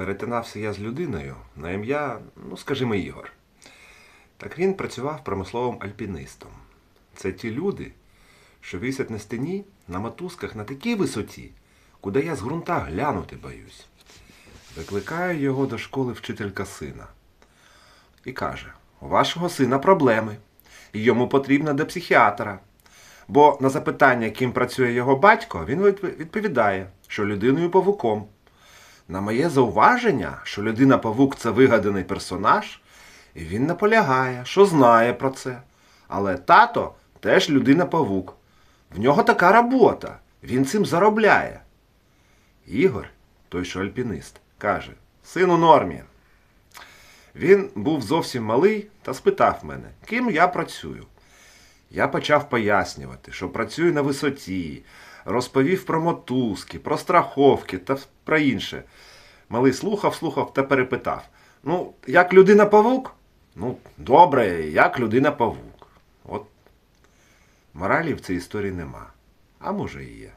перетинався я з людиною на ім'я, ну скажімо, Ігор. Так він працював промисловим альпінистом. Це ті люди, що висять на стіні на мотузках на такій висоті, куди я з ґрунта глянути боюсь. Викликає його до школи вчителька сина і каже: у вашого сина проблеми, і йому потрібно до психіатра. Бо на запитання, ким працює його батько, він відповідає, що людиною павуком. На моє зауваження, що людина павук це вигаданий персонаж, і він наполягає, що знає про це. Але тато теж людина павук. В нього така робота. Він цим заробляє. Ігор, той що альпінист, каже: син у нормі. Він був зовсім малий та спитав мене, ким я працюю. Я почав пояснювати, що працюю на висоті, розповів про мотузки, про страховки та про інше. Малий слухав, слухав та перепитав: Ну, як людина павук? Ну, добре, як людина павук. От моралі в цій історії нема. А може і є.